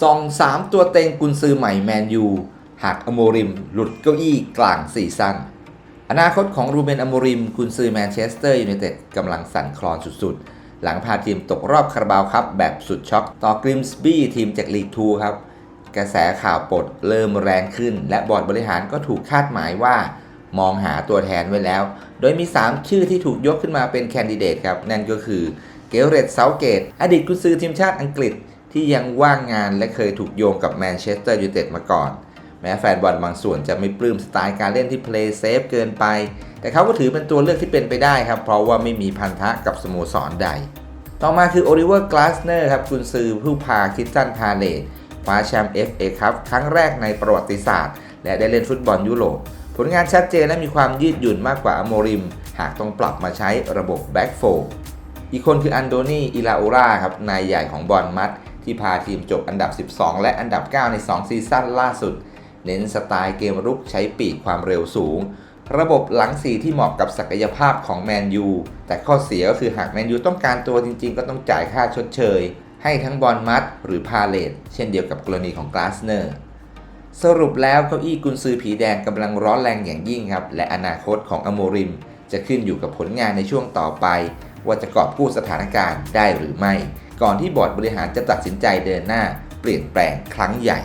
ซองสามตัวเต็งกุนซือใหม่แมนยู หากอโมริม หลุดเก้าอี้กลางซีซั่น อนาคตของรูเบนอโมริมกุนซือแมนเชสเตอร์ยูไนเต็ดกำลังสั่นคลอนสุดๆ หลังพาทีมตกรอบคาราบาวครับแบบสุดช็อกต่อกริมส์บี้ทีมจากลีกทูครับ กระแสข่าวปลดเริ่มแรงขึ้น และบอร์ดบริหารก็ถูกคาดหมายว่า มองหาตัวแทนไว้แล้ว โดยมี 3 ชื่อที่ถูกยกขึ้นมาเป็นแคนดิเดตครับนั่นก็คือเกลเรตเซาเกตอดีตกุนซือทีมชาติอังกฤษ ที่ยังว่างงานและเคยถูกโยงกับแมนเชสเตอร์ยูไนเต็ดมาก่อน แม้แฟนบอลบางส่วนจะไม่ปลื้มสไตล์การเล่นที่เพลย์เซฟเกินไป แต่เขาก็ถือเป็นตัวเลือกที่เป็นไปได้ครับ เพราะว่าไม่มีพันธะกับสโมสรใด ต่อมาคือโอลิเวอร์กลาสเนอร์ครับกุนซือผู้พาคิสตันพาเลตคว้าแชมป์ FA ครับครั้งแรกในประวัติศาสตร์ และได้เล่นฟุตบอลยุโรปผลงานชัดเจนและมีความยืดหยุ่นมากกว่าอโมริม หากต้องปรับมาใช้ระบบแบ็กโฟอีกคนคืออันโดนีอิลาโอราครับนายใหญ่ของบอลมัด ที่พาทีมจบอันดับ 12 และอันดับ 9 ใน 2 ซีซั่นล่าสุด เน้นสไตล์เกมรุกใช้ปีกความเร็วสูง ระบบหลังสีที่เหมาะกับศักยภาพของแมนยู แต่ข้อเสียก็คือหากแมนยูต้องการตัวจริง ๆ ก็ต้องจ่ายค่าชดเชย ให้ทั้งบอลมัดหรือพาเลตเช่นเดียวกับกรณีของกลาสเนอร์สรุปแล้วเก้าอี้กุนซือผีแดงกำลังร้อนแรงอย่างยิ่งครับ และอนาคตของอโมริม จะขึ้นอยู่กับผลงานในช่วงต่อไป ว่าจะกอบกู้สถานการณ์ได้หรือไม่ ก่อนที่บอร์ดบริหารจะตัดสินใจเดินหน้าเปลี่ยนแปลงครั้งใหญ่